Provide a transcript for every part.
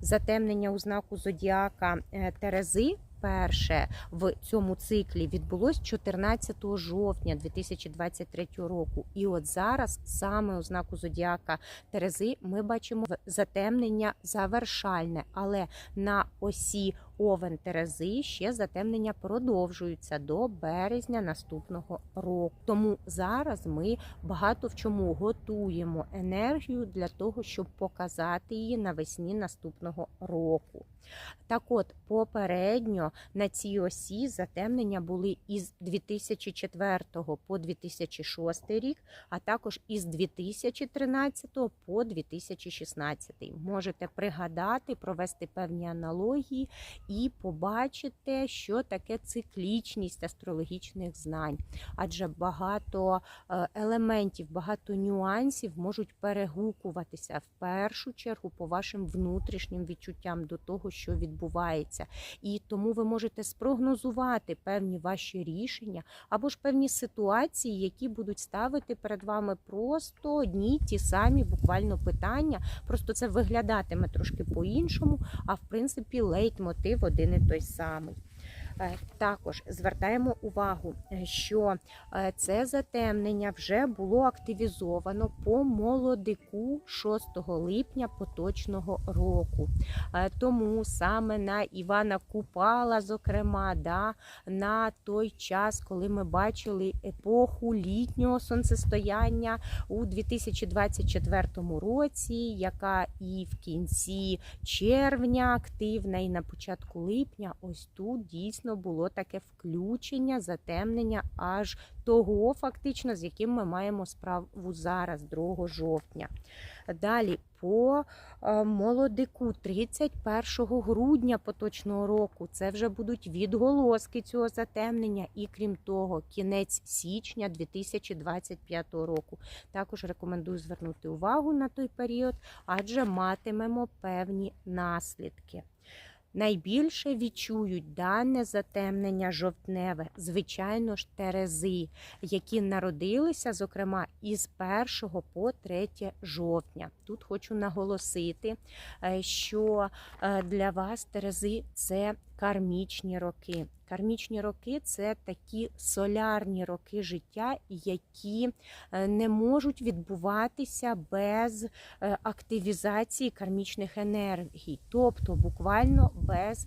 затемнення у знаку зодіака е, Терези. Перше в цьому циклі відбулось 14 жовтня 2023 року. І от зараз, саме у знаку зодіака Терези, ми бачимо затемнення завершальне, але на осі Овен Терези ще затемнення продовжуються до березня наступного року. Тому зараз ми багато в чому готуємо енергію для того, щоб показати її навесні наступного року. Так от, попередньо на цій осі затемнення були із 2004 по 2006 рік, а також із 2013 по 2016. Можете пригадати, провести певні аналогії і побачите, що таке циклічність астрологічних знань. Адже багато е, елементів, багато нюансів можуть перегукуватися в першу чергу по вашим внутрішнім відчуттям до того, що відбувається. І тому ви можете спрогнозувати певні ваші рішення або ж певні ситуації, які будуть ставити перед вами просто одні ті самі буквально питання. Просто це виглядатиме трошки по-іншому, а в принципі лейтмотив один і той самий. Е, Також звертаємо увагу, е, що е, це затемнення вже було активізовано по молодику 6 липня поточного року. Тому саме на Івана Купала, зокрема, да, на той час, коли ми бачили епоху літнього сонцестояння у 2024 році, яка і в кінці червня активна, і на початку липня, ось тут дійсно було таке включення, затемнення аж того, фактично, з яким ми маємо справу зараз, 2 жовтня. Далі по е, молодику 31 грудня поточного року це вже будуть відголоски цього затемнення, і крім того, кінець січня 2025 року. Також рекомендую звернути увагу на той період, адже матимемо певні наслідки. Найбільше відчують дане затемнення жовтневе, звичайно ж, терези, які народилися, зокрема, із 1 по 3 жовтня. Тут хочу наголосити, е, що е, для вас терези це кармічні роки. Кармічні роки це такі солярні роки життя, які е, не можуть відбуватися без е, активізації кармічних енергій, тобто буквально без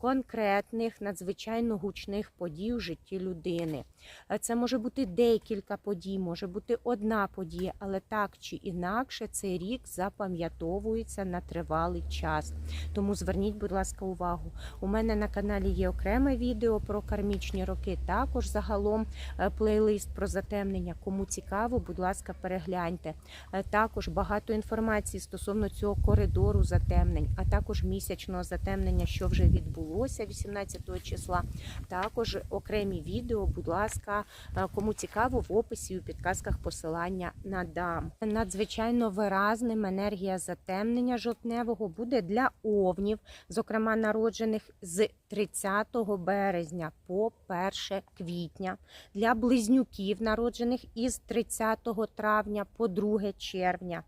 конкретних надзвичайно гучних подій у житті людини. Е, Це може бути декілька подій, може бути одна подія, але так чи інакше цей рік запам'ятовується на тривалий час. Тому зверніть, будь ласка, увагу. У мене на каналі є окреме відео про кармічні роки. Також загалом е, плейлист про затемнення. Кому цікаво, будь ласка, перегляньте. Е, Також багато інформації стосовно цього коридору затемнень, а також місячного затемнення, що вже відбулося 18 числа. Також окремі відео, будь ласка, е, кому цікаво, в описі у підказках посилання надам. Надзвичайно виразним енергія затемнення жовтневого буде для овнів, зокрема народжених з 30 березня по 1 квітня, для близнюків, народжених із 30 травня по 2 червня,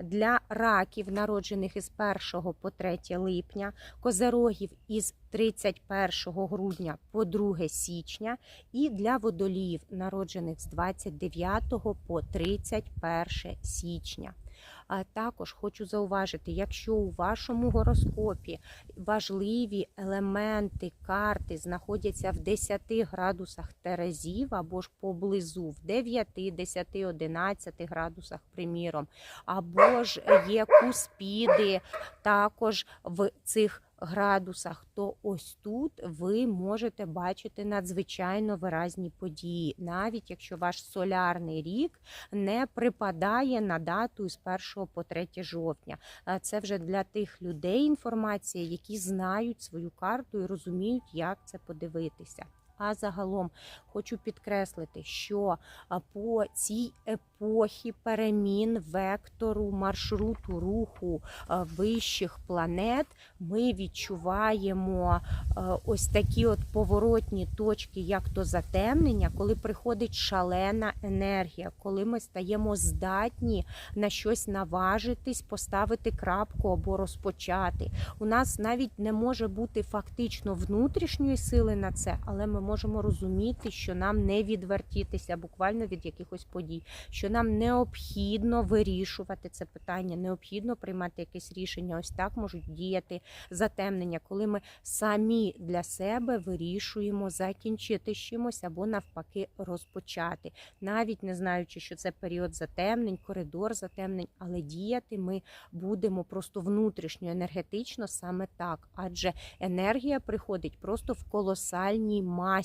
для раків, народжених із 1 по 3 липня, козерогів із 31 грудня по 2 січня і для водоліїв, народжених з 29 по 31 січня. А також хочу зауважити, якщо у вашому гороскопі важливі елементи карти знаходяться в 10 градусах Терезів або ж поблизу в 9, 10, 11 градусах, приміром, або ж є куспіди також в цих градусах, то ось тут ви можете бачити надзвичайно виразні події, навіть якщо ваш солярний рік не припадає на дату з 1 по 3 жовтня. Е, Це вже для тих людей інформація, які знають свою карту і розуміють, як це подивитися. А загалом хочу підкреслити, що по цій епохі перемін вектору маршруту руху вищих планет ми відчуваємо ось такі от поворотні точки, як то затемнення, коли приходить шалена енергія, коли ми стаємо здатні на щось наважитись, поставити крапку або розпочати. У нас навіть не може бути фактично внутрішньої сили на це, але ми можемо розуміти, що нам не відвертітися буквально від якихось подій, що нам необхідно вирішувати це питання, необхідно приймати якесь рішення. Ось так можуть діяти затемнення, коли ми самі для себе вирішуємо закінчити чимось або навпаки розпочати, навіть не знаючи, що це період затемнень, коридор затемнень, але діяти ми будемо просто внутрішньо енергетично саме так, адже енергія приходить просто в колосальній масі,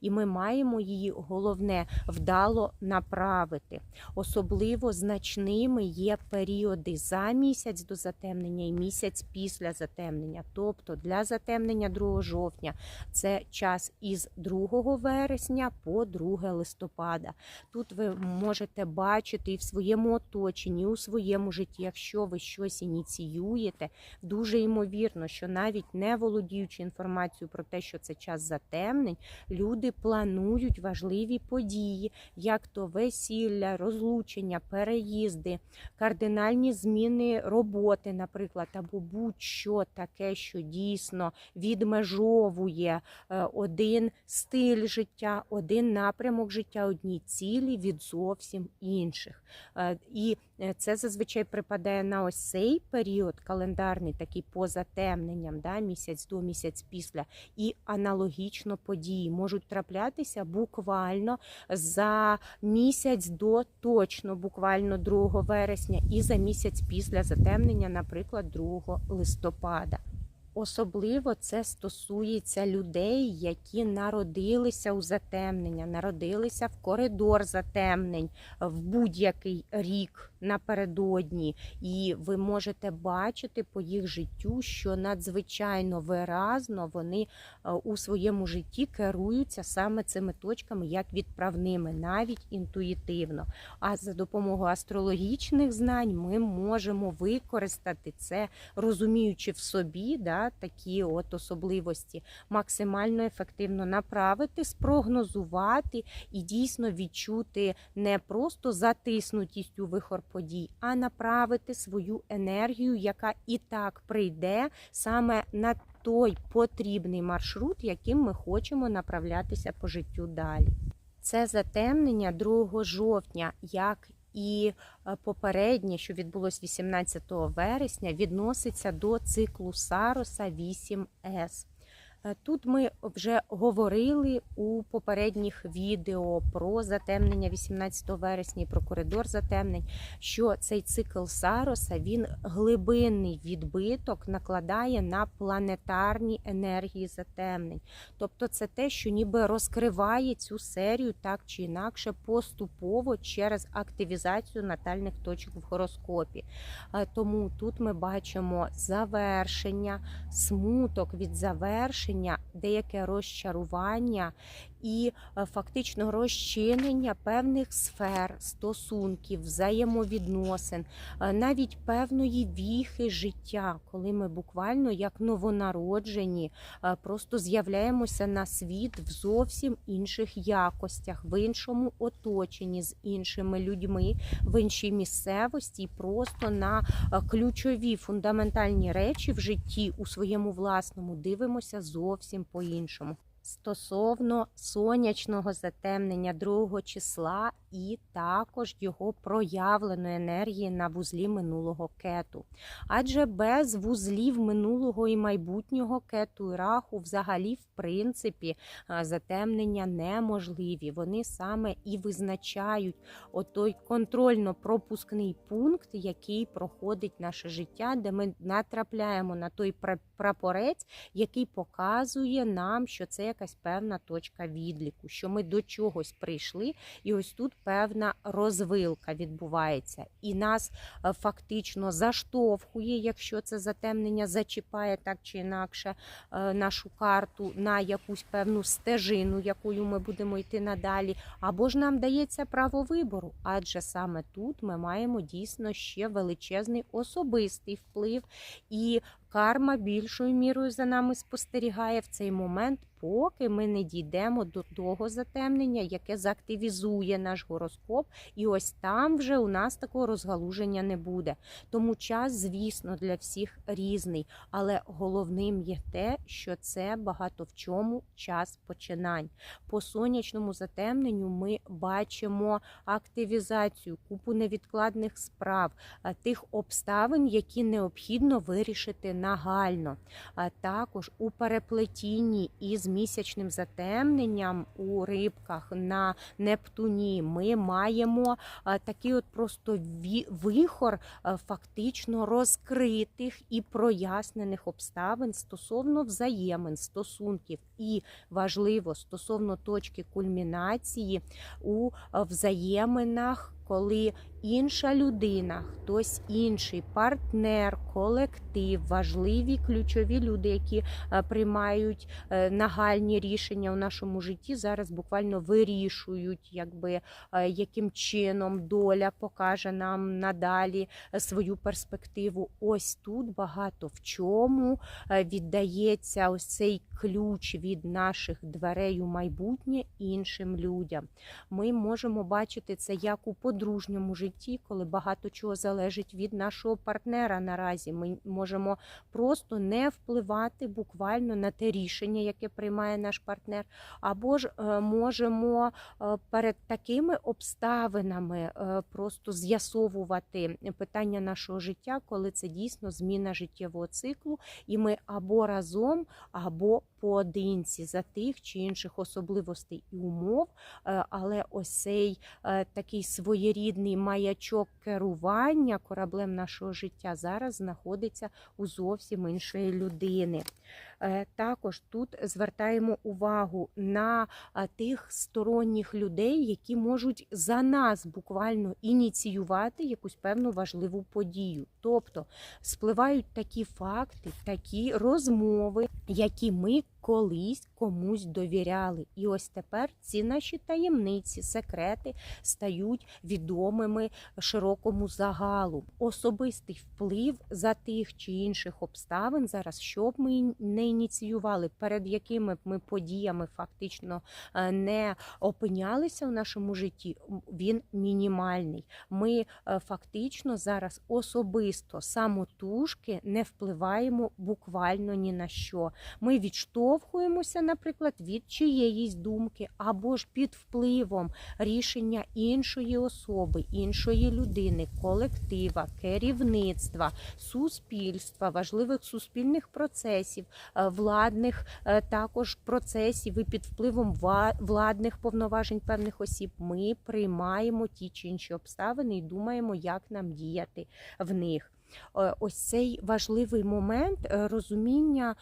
і ми маємо її головне вдало направити. Особливо значними є періоди за місяць до затемнення і місяць після затемнення. Тобто для затемнення 2 жовтня це час із 2 вересня по 2 листопада. Тут ви можете бачити і в своєму оточенні, і у своєму житті, якщо ви щось ініціюєте, дуже ймовірно, що навіть не володіючи інформацією про те, що це час затемнень, люди планують важливі події, як то весілля, розлучення, переїзди, кардинальні зміни роботи, наприклад, або будь-що таке, що дійсно відмежовує е, один стиль життя, один напрямок життя, одні цілі від зовсім інших. Е, І це зазвичай припадає на ось цей період календарний, такий по затемненням, да, місяць до місяць після, і аналогічно події можуть траплятися буквально за місяць до точно, буквально 2 вересня, і за місяць після затемнення, наприклад, 2 листопада. Особливо це стосується людей, які народилися у затемнення, народилися в коридор затемнень в будь-який рік напередодні. І ви можете бачити по їх життю, що надзвичайно виразно вони е, у своєму житті керуються саме цими точками, як відправними, навіть інтуїтивно. А за допомогою астрологічних знань ми можемо використати це, розуміючи в собі да, такі от особливості, максимально ефективно направити, спрогнозувати і дійсно відчути не просто затиснутість у вихор подій, а направити свою енергію, яка і так прийде саме на той потрібний маршрут, яким ми хочемо направлятися по життю далі. Це затемнення 2 жовтня, як і е, попереднє, що відбулось 18 вересня, відноситься до циклу Сароса 8С. Е, Тут ми вже говорили у попередніх відео про затемнення 18 вересня і про коридор затемнень, що цей цикл Сароса він глибинний відбиток накладає на планетарні енергії затемнень. Тобто це те, що ніби розкриває цю серію так чи інакше поступово через активізацію натальних точок в гороскопі. Е, Тому тут ми бачимо завершення, смуток від завершення деяке розчарування і е, фактично розчинення певних сфер, стосунків, взаємовідносин, е, навіть певної віхи життя, коли ми буквально як новонароджені е, просто з'являємося на світ в зовсім інших якостях, в іншому оточенні з іншими людьми, в іншій місцевості, просто на ключові фундаментальні речі в житті у своєму власному дивимося зовсім по-іншому. Стосовно сонячного затемнення 2 числа і також його проявленої енергії на вузлі минулого кету. Адже без вузлів минулого і майбутнього кету і раху, взагалі, в принципі, е, затемнення неможливі. Вони саме і визначають отой контрольно-пропускний пункт, який проходить наше життя, де ми натрапляємо на той пра- прапорець, який показує нам, що це якась певна точка відліку, що ми до чогось прийшли, і ось тут певна розвилка відбувається, і нас е, фактично заштовхує, якщо це затемнення зачіпає так чи інакше е, нашу карту на якусь певну стежину, якою ми будемо йти надалі, або ж нам дається право вибору, адже саме тут ми маємо дійсно ще величезний особистий вплив, і карма більшою мірою за нами спостерігає в цей момент, поки ми не дійдемо до того затемнення, яке заактивізує наш гороскоп, і ось там вже у нас такого розгалуження не буде. Тому час, звісно, для всіх різний, але головним є те, що це багато в чому час починань. По сонячному затемненню ми бачимо активізацію, купу невідкладних справ, тих обставин, які необхідно вирішити нагально. Також у переплетінні із місячним затемненням у рибках на Нептуні ми маємо такий от просто вихор фактично розкритих і прояснених обставин стосовно взаємин, стосунків, і важливо стосовно точки кульмінації у взаєминах. Коли інша людина, хтось інший, партнер, колектив, важливі ключові люди, які е, приймають е, нагальні рішення у нашому житті, зараз буквально вирішують, якби е, яким чином доля покаже нам надалі свою перспективу. Ось тут багато в чому віддається ось цей ключ від наших дверей у майбутнє іншим людям. Ми можемо бачити це як у подружньому житті, коли багато чого залежить від нашого партнера наразі. Ми можемо просто не впливати буквально на те рішення, яке приймає наш партнер, або ж е, можемо е, перед такими обставинами е, просто з'ясовувати питання нашого життя, коли це дійсно зміна життєвого циклу, і ми або разом, або поодинці за тих чи інших особливостей і умов, Е, але ось цей е, такий своєрідний маячок керування кораблем нашого життя зараз знаходиться у зовсім іншої людини. Е, Також тут звертаємо увагу на тих сторонніх людей, які можуть за нас буквально ініціювати якусь певну важливу подію. Тобто спливають такі факти, такі розмови, які ми колись комусь довіряли. І ось тепер ці наші таємниці, секрети стають відомими широкому загалу. Особистий вплив за тих чи інших обставин зараз, що б ми не ініціювали, перед якими б ми подіями фактично е, не опинялися в нашому житті, він мінімальний. Ми е, фактично зараз особисто самотужки не впливаємо буквально ні на що. Ми відштовхуємося, наприклад, від чиєїсь думки або ж під впливом рішення іншої особи, іншої людини, колектива, керівництва, суспільства, важливих суспільних процесів, е, владних е, також процесів і під впливом владних повноважень певних осіб ми приймаємо ті чи інші обставини і думаємо, як нам діяти в них. Е, Ось цей важливий момент е, розуміння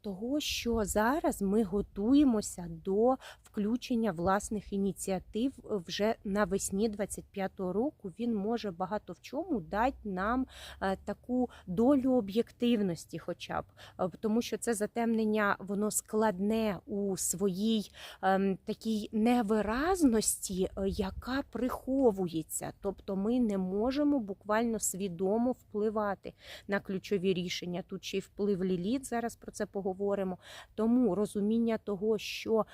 того, що зараз ми готуємося до включення власних ініціатив е, вже навесні 25-го року. Він може багато в чому дати нам е, таку долю об'єктивності, хоча б Е, тому, що це затемнення воно складне у своїй ем, такій невиразності, яка приховується. Тобто ми не можемо буквально свідомо впливати на ключові рішення. Тут ще й вплив ліліт, зараз про це поговоримо. Тому розуміння того, що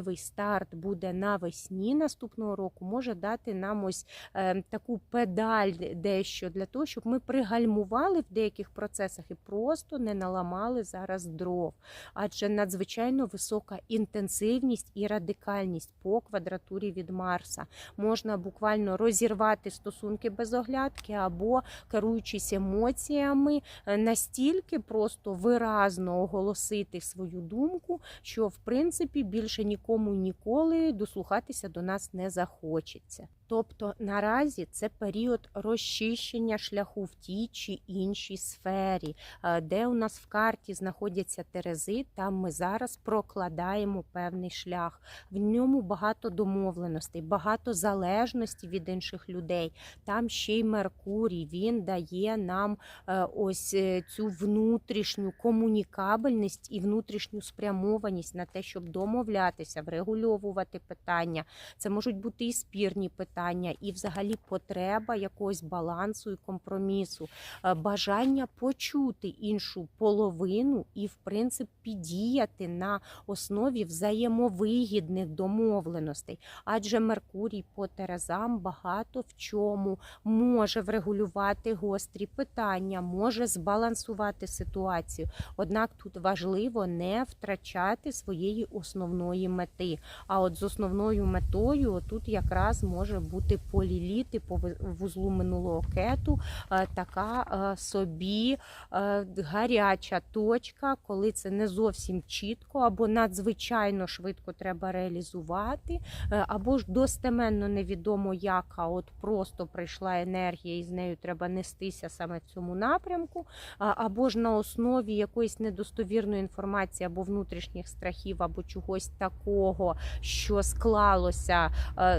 важливий старт буде навесні наступного року, може дати нам ось е, таку педаль дещо для того, щоб ми пригальмували в деяких процесах і просто не наламали зараз дров. Адже надзвичайно висока інтенсивність і радикальність по квадратурі від Марса. Можна буквально розірвати стосунки без оглядки або керуючись емоціями, е, настільки просто виразно оголосити свою думку, що в принципі більше нікому і ніколи дослухатися до нас не захочеться. Тобто наразі це період розчищення шляху в тій чи іншій сфері, Е, де у нас в карті знаходяться терези, там ми зараз прокладаємо певний шлях. В ньому багато домовленостей, багато залежності від інших людей. Там ще й Меркурій. Він дає нам е, ось е, цю внутрішню комунікабельність і внутрішню спрямованість на те, щоб домовлятися, врегульовувати питання. Це можуть бути і спірні питання, і взагалі потреба якогось балансу і компромісу, Е, бажання почути іншу половину і, в принципі, діяти на основі взаємовигідних домовленостей. Адже Меркурій по Терезам багато в чому може врегулювати гострі питання, може збалансувати ситуацію. Однак тут важливо не втрачати своєї основної мети. А от з основною метою тут якраз може бути поліліти по вузлу минулого кету, е, така е, собі е, гаряча точка, коли це не зовсім чітко або надзвичайно швидко треба реалізувати, або ж достеменно невідомо як, а от просто прийшла енергія, і з нею треба нестися саме в цьому напрямку, або ж на основі якоїсь недостовірної інформації або внутрішніх страхів, або чогось такого, що склалося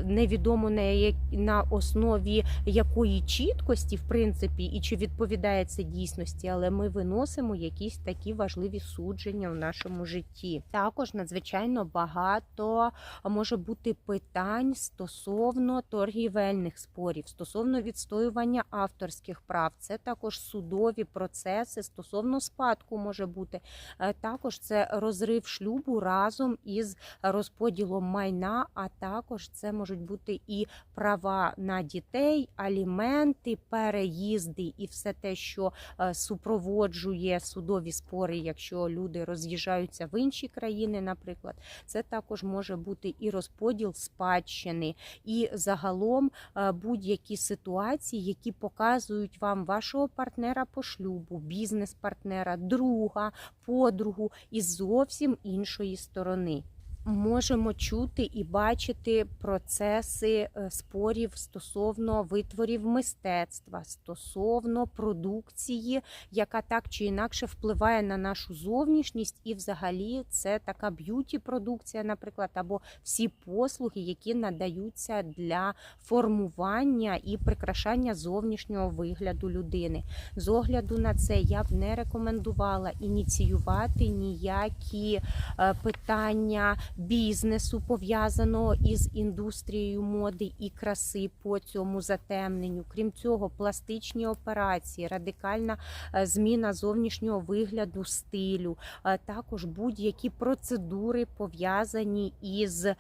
невідомо на, на основі якої чіткості, в принципі, і чи відповідає це дійсності, але ми виносимо якісь такі важливі судження в нашому житті. Також надзвичайно багато може бути питань стосовно торгівельних спорів, стосовно відстоювання авторських прав. Це також судові процеси стосовно спадку може бути. Е, Також це розрив шлюбу разом із розподілом майна, а також це можуть бути і права на дітей, аліменти, переїзди і все те, що е, супроводжує судові спори, якщо люди роз'їжджаються в інші країни, наприклад, це також може бути і розподіл спадщини, і загалом е, будь-які ситуації, які показують вам вашого партнера по шлюбу, бізнес-партнера, друга, подругу із зовсім іншої сторони. Можемо чути і бачити процеси е, спорів стосовно витворів мистецтва, стосовно продукції, яка так чи інакше впливає на нашу зовнішність, і взагалі це така б'юті-продукція, наприклад, або всі послуги, які надаються для формування і прикрашання зовнішнього вигляду людини. З огляду на це я б не рекомендувала ініціювати ніякі е, питання бізнесу, пов'язаного із індустрією моди і краси по цьому затемненню. Крім цього, пластичні операції, радикальна е, зміна зовнішнього вигляду, стилю, е, також будь-які процедури пов'язані із е,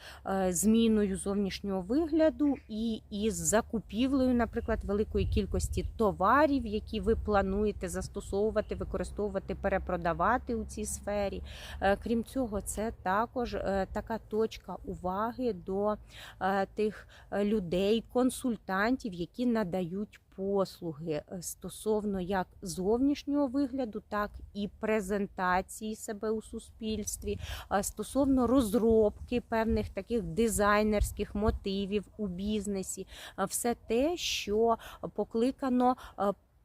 зміною зовнішнього вигляду і із закупівлею, наприклад, великої кількості товарів, які ви плануєте застосовувати, використовувати, перепродавати у цій сфері. Крім цього, це також така точка уваги до е, тих е, людей, консультантів, які надають послуги е, стосовно як зовнішнього вигляду, так і презентації себе у суспільстві, стосовно розробки певних таких дизайнерських мотивів у бізнесі, все те, що покликано.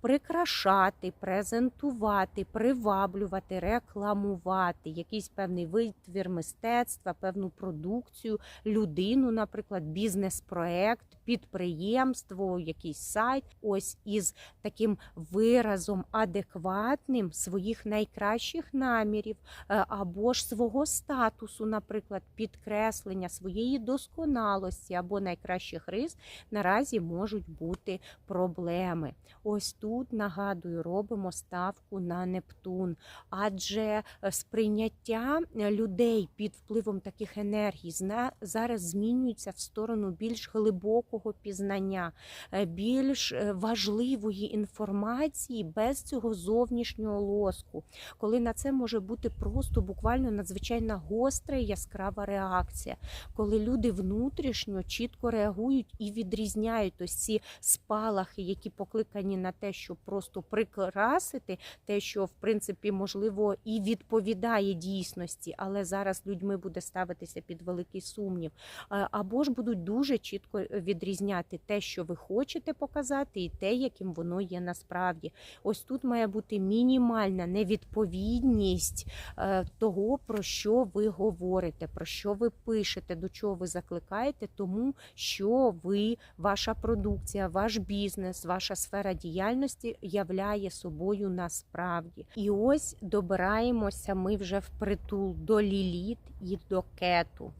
Прикрашати, презентувати, приваблювати, рекламувати якийсь певний витвір мистецтва, певну продукцію, людину, наприклад, бізнес-проект, підприємство, якийсь сайт. Ось із таким виразом адекватним своїх найкращих намірів е, або ж свого статусу, наприклад, підкреслення своєї досконалості або найкращих рис наразі можуть бути проблеми. Ось тут нагадую, робимо ставку на Нептун, адже е, сприйняття е, людей під впливом таких енергій зараз змінюється в сторону більш глибокого пізнання, е, більш важливої інформації без цього зовнішнього лоску, коли на це може бути просто буквально надзвичайно гостра і яскрава реакція, коли люди внутрішньо чітко реагують і відрізняють ось ці спалахи, які покликані на те, щоб щоб просто прикрасити те, що в принципі можливо і відповідає дійсності, але зараз людьми буде ставитися під великий сумнів. Е, Або ж будуть дуже чітко відрізняти те, що ви хочете показати, і те, яким воно є насправді. Ось тут має бути мінімальна невідповідність е, того, про що ви говорите, про що ви пишете, до чого ви закликаєте, тому що ви, ваша продукція, ваш бізнес, ваша сфера діяльності являє собою насправді. І ось добираємося ми вже впритул до ліліт і до кету.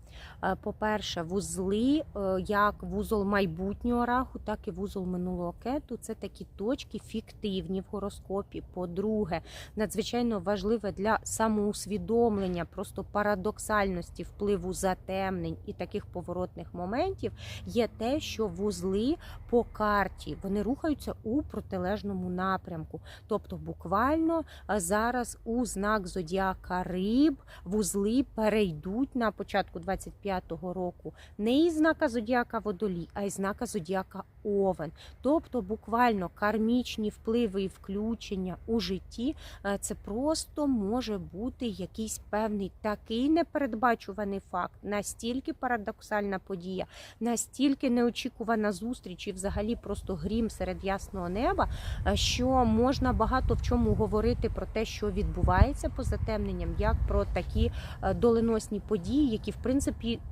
Е, По-перше, вузли, е, як вузол майбутнього раху, так і вузол минулого кету. Це такі точки фіктивні в гороскопі. По-друге, надзвичайно важливе для самоусвідомлення, просто парадоксальності впливу затемнень і таких поворотних моментів є те, що вузли по карті вони рухаються у протилежному напрямку. Тобто, буквально е, зараз у знак зодіака риб вузли перейдуть на початку 25-го року не із знака зодіака водолій, а із знака зодіака овен. Тобто, буквально кармічні впливи і включення у житті е, це просто може бути якийсь певний такий непередбачуваний факт, настільки парадоксальна подія, настільки неочікувана зустріч і взагалі просто грім серед ясного неба, е, що можна багато в чому говорити про те, що відбувається по затемненням, як про такі е, доленосні події, які в принципі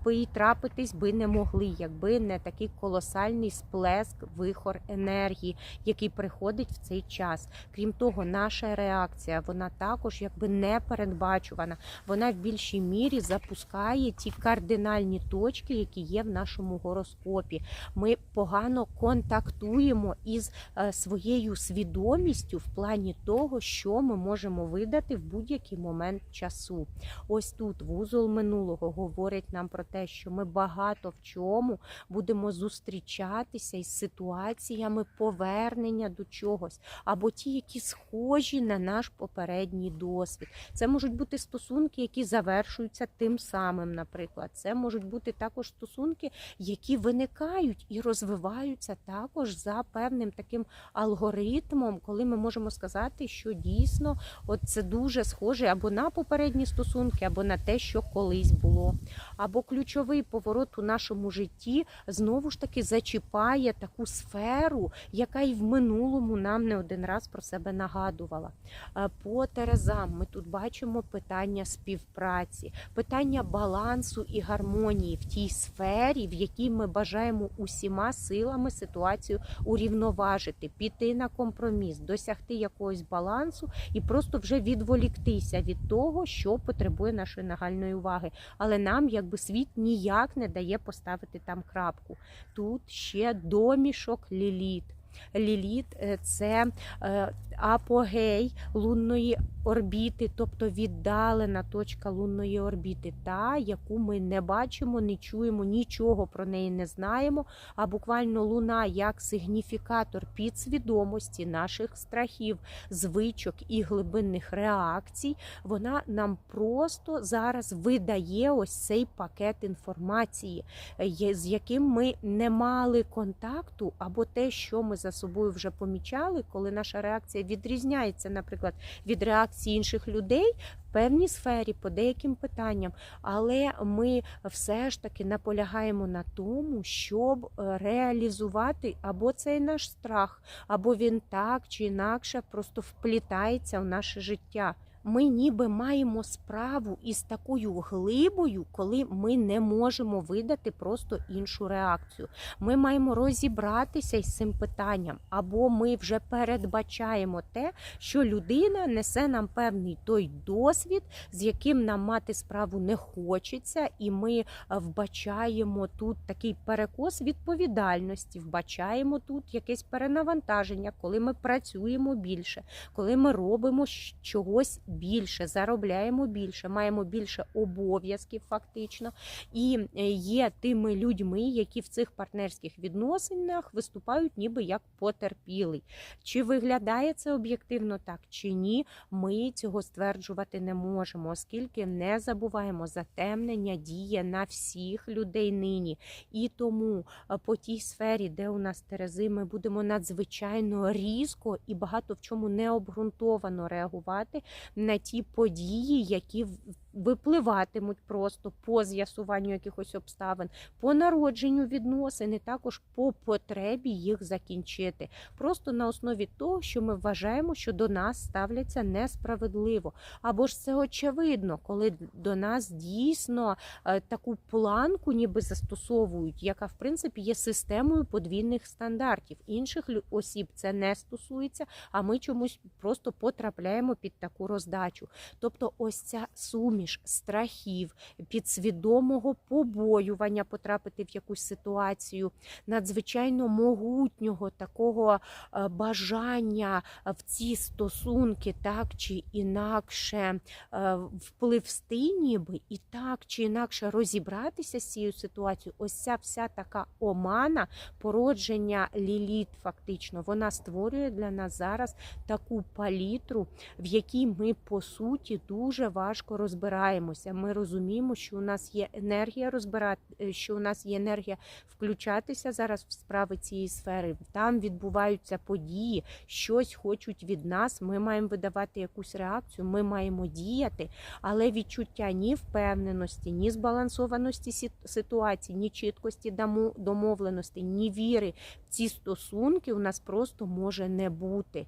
би і трапитись би не могли, якби не такий колосальний сплеск, вихор енергії, який приходить в цей час. Крім того, наша реакція вона також якби не передбачувана. Вона в більшій мірі запускає ті кардинальні точки, які є в нашому гороскопі. Ми погано контактуємо із е, своєю свідомістю в плані того, що ми можемо видати в будь-який момент часу. Ось тут вузол минулого говорить нам про те, що ми багато в чому будемо зустрічатися із ситуаціями повернення до чогось, або ті, які схожі на наш попередній досвід. Це можуть бути стосунки, які завершуються тим самим, наприклад. Це можуть бути також стосунки, які виникають і розвиваються також за певним таким алгоритмом, коли ми можемо сказати, що дійсно от це дуже схоже або на попередні стосунки, або на те, що колись було. Або ключовий поворот у нашому житті знову ж таки зачіпає таку сферу, яка і в минулому нам не один раз про себе нагадувала. Е, По Терезам ми тут бачимо питання співпраці, питання балансу і гармонії в тій сфері, в якій ми бажаємо усіма силами ситуацію урівноважити, піти на компроміс, досягти якогось балансу і просто вже відволіктися від того, що потребує нашої нагальної уваги. Але нам, якби світ ніяк не дає поставити там крапку. Тут ще домішок ліліт. Ліліт е, це е, апогей лунної орбіти, тобто віддалена точка лунної орбіти, та яку ми не бачимо, не чуємо, нічого про неї не знаємо. А буквально луна як сигніфікатор підсвідомості наших страхів, звичок і глибинних реакцій, вона нам просто зараз видає ось цей пакет інформації, е, з яким ми не мали контакту, або те, що ми за собою вже помічали, коли наша реакція відрізняється, наприклад, від реакції інших людей в певній сфері по деяким питанням. Але ми все ж таки наполягаємо на тому, щоб е, реалізувати або цей наш страх, або він так чи інакше просто вплітається в наше життя. Ми ніби маємо справу із такою глибою, коли ми не можемо видати просто іншу реакцію. Ми маємо розібратися із цим питанням, або ми вже передбачаємо те, що людина несе нам певний той досвід, з яким нам мати справу не хочеться, і ми е, вбачаємо тут такий перекос відповідальності, вбачаємо тут якесь перенавантаження, коли ми працюємо більше, коли ми робимо чогось більше, заробляємо більше, маємо більше обов'язків, фактично, і е, є тими людьми, які в цих партнерських відносинах виступають ніби як потерпілий. Чи виглядає це об'єктивно так, чи ні, ми цього стверджувати не можемо, оскільки не забуваємо, затемнення діє на всіх людей нині. І тому е, по тій сфері, де у нас терези, ми будемо надзвичайно різко і багато в чому необґрунтовано реагувати на ті події, які випливатимуть просто по з'ясуванню якихось обставин, по народженню відносин, і також по потребі їх закінчити. Просто на основі того, що ми вважаємо, що до нас ставляться несправедливо. Або ж це очевидно, коли до нас дійсно е, таку планку ніби застосовують, яка в принципі є системою подвійних стандартів. Інших осіб це не стосується, а ми чомусь просто потрапляємо під таку роздачу. Тобто, ось ця суміш страхів, підсвідомого побоювання потрапити в якусь ситуацію, надзвичайно могутнього такого е, бажання в ці стосунки так чи інакше е, впливсти, ніби і так чи інакше розібратися з цією ситуацією. Ось ця вся така омана породження ліліт, фактично, вона створює для нас зараз таку палітру, в якій ми по суті дуже важко розбираємося. Ми розуміємо, що у нас є енергія розбирати, е, що у нас є енергія включатися зараз в справи цієї сфери. Там відбуваються події, щось хочуть від нас. Ми маємо видавати якусь реакцію, ми маємо діяти, але відчуття ні впевненості, ні збалансованості ситуації, ні чіткості домовленості, ні віри в ці стосунки у нас просто може не бути.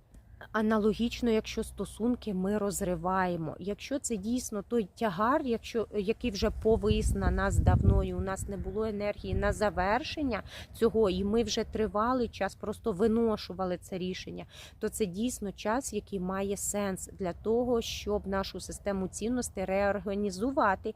Аналогічно, якщо стосунки ми розриваємо, якщо це дійсно той тягар, якщо який вже повис на нас давно, і у нас не було енергії на завершення цього, і ми вже тривалий час просто виношували це рішення, то це дійсно час, який має сенс для того, щоб нашу систему цінностей реорганізувати.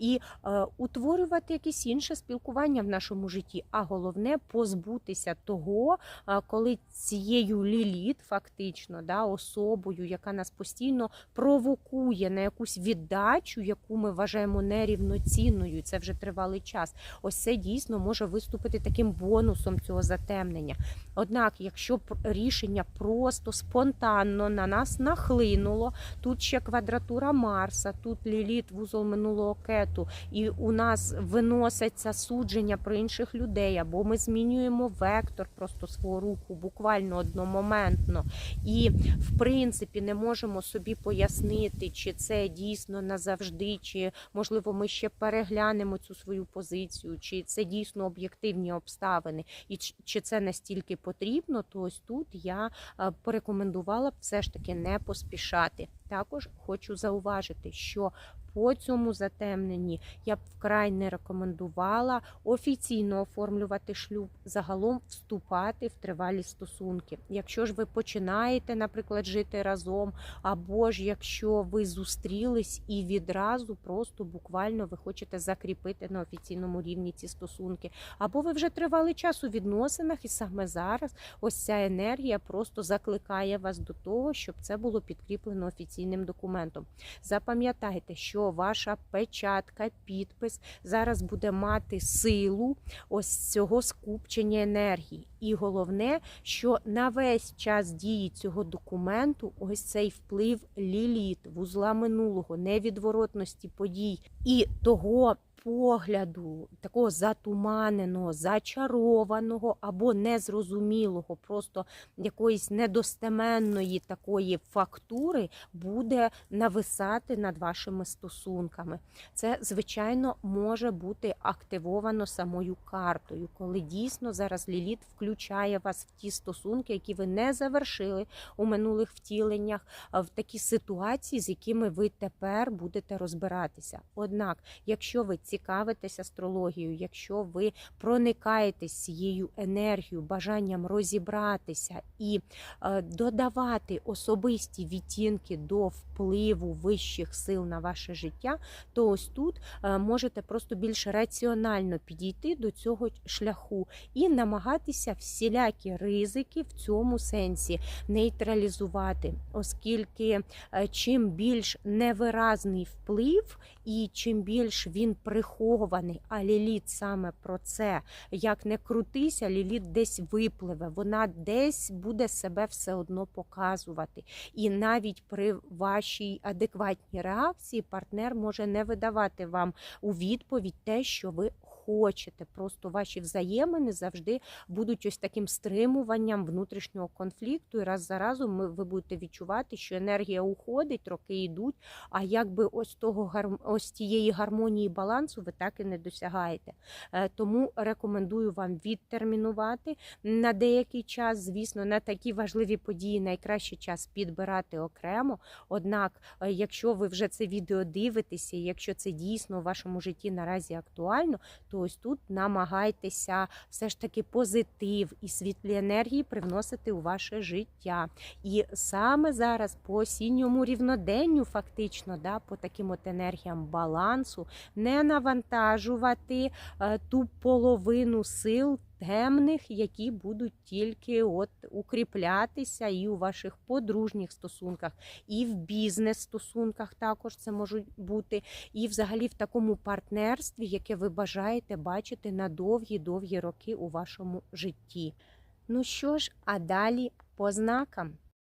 І е, утворювати якесь інше спілкування в нашому житті, а головне позбутися того, а, коли цією ліліт, фактично, да, особою, яка нас постійно провокує на якусь віддачу, яку ми вважаємо нерівноцінною, це вже тривалий час. Ось це дійсно може виступити таким бонусом цього затемнення. Однак, якщо рішення просто спонтанно на нас нахлинуло, тут ще квадратура Марса, тут ліліт вузол минулого кету, і у нас виноситься судження про інших людей, або ми змінюємо вектор просто свого руху, буквально одномоментно. І в принципі не можемо собі пояснити, чи це дійсно назавжди, чи можливо ми ще переглянемо цю свою позицію, чи це дійсно об'єктивні обставини, і чи це настільки потрібно, то ось тут я е, порекомендувала б все ж таки не поспішати. Також хочу зауважити, що по цьому затемненні я б вкрай не рекомендувала офіційно оформлювати шлюб, загалом вступати в тривалі стосунки. Якщо ж ви починаєте, наприклад, жити разом, або ж якщо ви зустрілись і відразу просто буквально ви хочете закріпити на офіційному рівні ці стосунки, або ви вже тривалий час у відносинах, і саме зараз ось ця енергія просто закликає вас до того, щоб це було підкріплено офіційним документом. Запам'ятайте, що ваша печатка, підпис зараз буде мати силу ось цього скупчення енергії. І головне, що на весь час дії цього документу ось цей вплив ліліт, вузла минулого, невідворотності подій і того. Погляду такого затуманеного, зачарованого або незрозумілого, просто якоїсь недостеменної такої фактури буде нависати над вашими стосунками. Це, звичайно, може бути активовано самою картою, коли дійсно зараз Ліліт включає вас в ті стосунки, які ви не завершили у минулих втіленнях, в такі ситуації, з якими ви тепер будете розбиратися. Однак, якщо ви цікавитесь астрологією, якщо ви проникаєтесь цією енергією, бажанням розібратися і е, додавати особисті відтінки до впливу вищих сил на ваше життя, то ось тут е, можете просто більш раціонально підійти до цього шляху і намагатися всілякі ризики в цьому сенсі нейтралізувати, оскільки е, чим більш невиразний вплив і чим більш він прихований, а ліліт саме про це, як не крутися, ліліт десь випливе, вона десь буде себе все одно показувати. І навіть при вашій адекватній реакції партнер може не видавати вам у відповідь те, що ви хочете. Просто ваші взаємини завжди будуть ось таким стримуванням внутрішнього конфлікту. І раз за разом ми, ви будете відчувати, що енергія уходить, роки йдуть. А якби ось того ось тієї гармонії балансу ви так і не досягаєте. Е, Тому рекомендую вам відтермінувати на деякий час. Звісно, на такі важливі події найкраще час підбирати окремо. Однак, е, якщо ви вже це відео дивитеся, якщо це дійсно в вашому житті наразі актуально, то ось тут намагайтеся все ж таки позитив і світлі енергії привносити у ваше життя. І саме зараз по осінньому рівноденню, фактично, да, по таким от енергіям балансу, не навантажувати е, ту половину сил. Темних, які будуть тільки от укріплятися і у ваших подружніх стосунках, і в бізнес-стосунках також це можуть бути, і взагалі в такому партнерстві, яке ви бажаєте бачити на довгі-довгі роки у вашому житті. Ну що ж, а далі по знакам.